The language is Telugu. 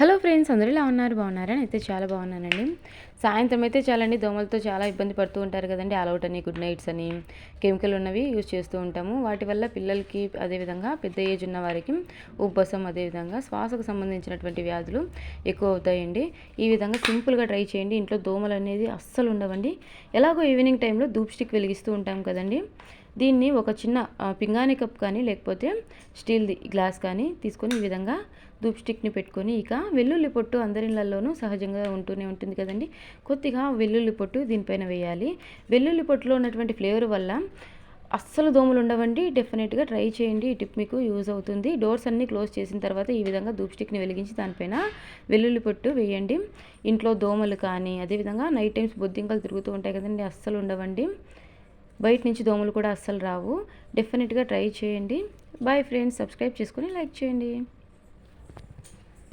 హలో ఫ్రెండ్స్ అందరూ ఇలా ఉన్నారు? బాగున్నారా? అయితే చాలా బాగున్నానండి. సాయంత్రం అయితే చాలండి దోమలతో చాలా ఇబ్బంది పడుతూ ఉంటారు కదండి ఆల్అవుట్ అని గుడ్ నైట్స్ అని కెమికల్ ఉన్నవి యూజ్ చేస్తూ ఉంటాము. వాటి వల్ల పిల్లలకి అదేవిధంగా పెద్ద ఏజ్ ఉన్న వారికి ఉబ్బసం అదేవిధంగా శ్వాసకు సంబంధించినటువంటి వ్యాధులు ఎక్కువ అవుతాయండి. ఈ విధంగా సింపుల్గా ట్రై చేయండి. ఇంట్లో దోమలు అనేది అస్సలు ఉండవండి. ఎలాగో ఈవినింగ్ టైంలో ధూప్ స్టిక్ వెలిగిస్తూ ఉంటాం కదండి. దీన్ని ఒక చిన్న పింగాణి కప్ కానీ లేకపోతే స్టీల్ది గ్లాస్ కానీ తీసుకొని ఈ విధంగా ధూప్ స్టిక్ని పెట్టుకొని ఇక వెల్లుల్లి పొట్టు అందరిళ్ళల్లోనూ సహజంగా ఉంటూనే ఉంటుంది కదండి. కొద్దిగా వెల్లుల్లి పొట్టు దీనిపైన వేయాలి. వెల్లుల్లి పొట్టులో ఉన్నటువంటి ఫ్లేవర్ వల్ల అస్సలు దోమలు ఉండవండి. డెఫినెట్గా ట్రై చేయండి. ఈ టిప్ మీకు యూజ్ అవుతుంది. డోర్స్ అన్నీ క్లోజ్ చేసిన తర్వాత ఈ విధంగా ధూప్ స్టిక్ని వెలిగించి దానిపైన వెల్లుల్లి పొట్టు వేయండి. ఇంట్లో దోమలు కానీ అదేవిధంగా నైట్ టైమ్స్ బొద్దింకలు తిరుగుతూ ఉంటాయి కదండి అస్సలు ఉండవండి. బయట నుంచి దోమలు కూడా అస్సలు రావు. డెఫినెట్గా ట్రై చేయండి. Bye friends. సబ్స్క్రైబ్ చేసుకొని లైక్ చేయండి.